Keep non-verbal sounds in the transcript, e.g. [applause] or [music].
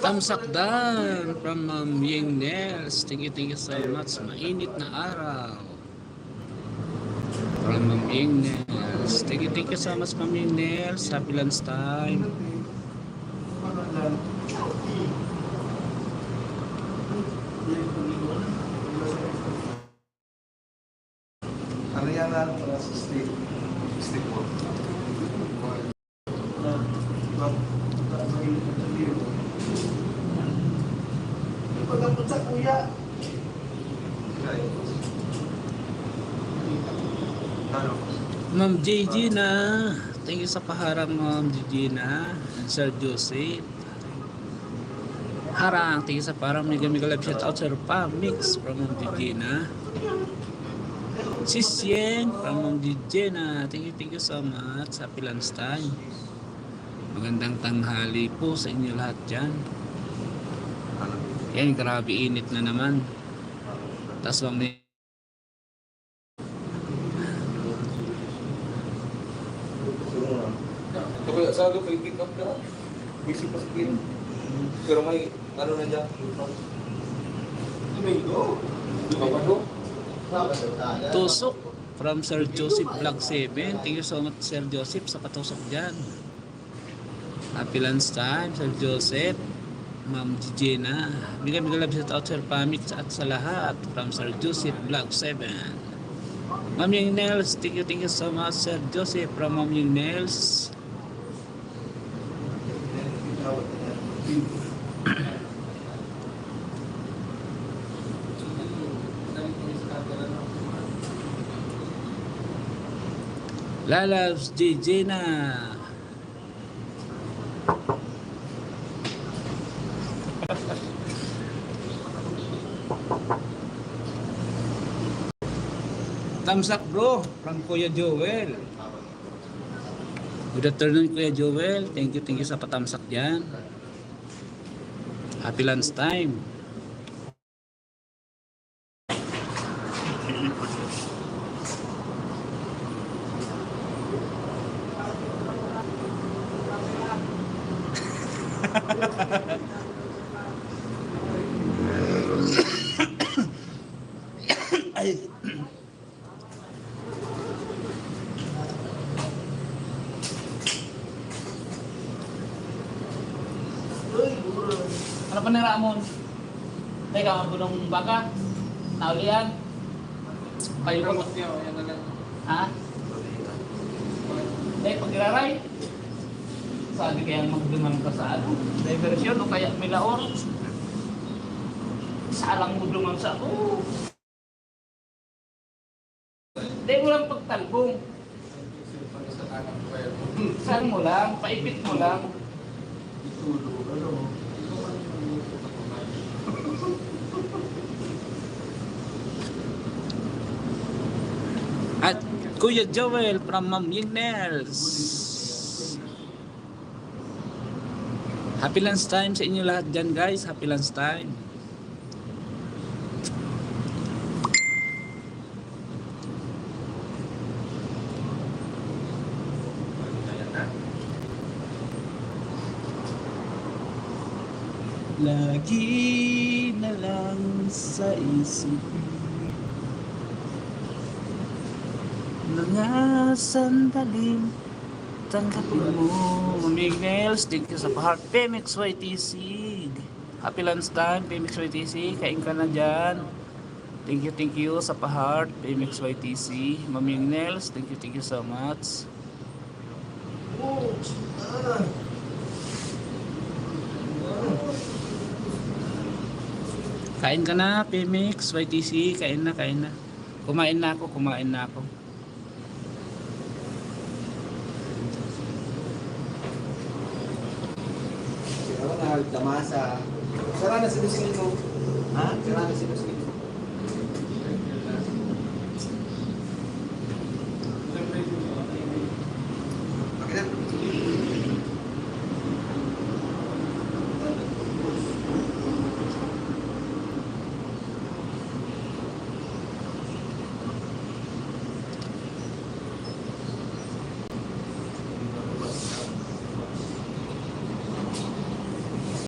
Tamsakdan from Ma'am Ying Nels. Thank you, thank you so much. Mainit na araw. From Ma'am Ying Nels. Thank you, thank you so much, Ma'am Ying Nels. Happy lunch time. Ano yan para sa stick? Stick mo. Pagkapunta kuya. Ano? Ma'am JG na. Thank you sa paharang Ma'am JG na. Sir Joseph. Harang, thank you sa parang mega mega love shout out Sir Pa Mix from Ma'am JG na. Sis Yen from Ma'am JG na. Thank you, thank you so much. Happy lunch time. Magandang tanghali po sa inyo lahat dyan. Yan, grabe init na naman. Tapos mamaya Ito kaya sa akin, pick up na. Busy pa sa. Pero may, ano na dyan? Domingo. Domingo. Tusok from Sir Joseph Vlog 7. Thank you so much Sir Joseph sa patusok dyan. Happy lunch time Sir Joseph. Ma'am Gina. Bigyan bigyan love shout out Sir Pamit at sa lahat from Sir Joseph Vlog 7. Ma'am Yung Nails, thank you, thank you so much Sir Joseph from Ma'am Yung Nails. Lalabs DJ Thumbs up bro from Kuya Joel. Good afternoon Kuya Joel. Thank you, thank you sa patamsak dyan. Happy lunch time. [laughs] Ano pa nira mo? Teka, ang bunong baka. Naulian. Kayo pa Ha? Eh, pag-iraray. Sabi kaya magduman ka sa ano? Diversion o kaya may laor. Salang mo duman sa... Oh. Hindi mo lang pagtalbong. Saan mo lang, paipit mo lang. At Kuya Joel from Ma'am Ying Nels. Happy lunch time sa inyo lahat dyan guys. Happy lunch time. Lagi na lang sa isip Mga sandaling tanggapin mo. Miguel, thank you sa pa-heart Pemex YTC Happy lunch time, Pemex YTC Kain ka na dyan. Thank you, thank you sa pa-heart Pemex YTC Maming Nels, thank you, thank you so much. Kain ka na, Pemex, YTC, kain na, kain na. Kumain na ako, kumain na ako. Ronald, Damasa. Sara na sinusingin mo. Ha? Sara na sinusingin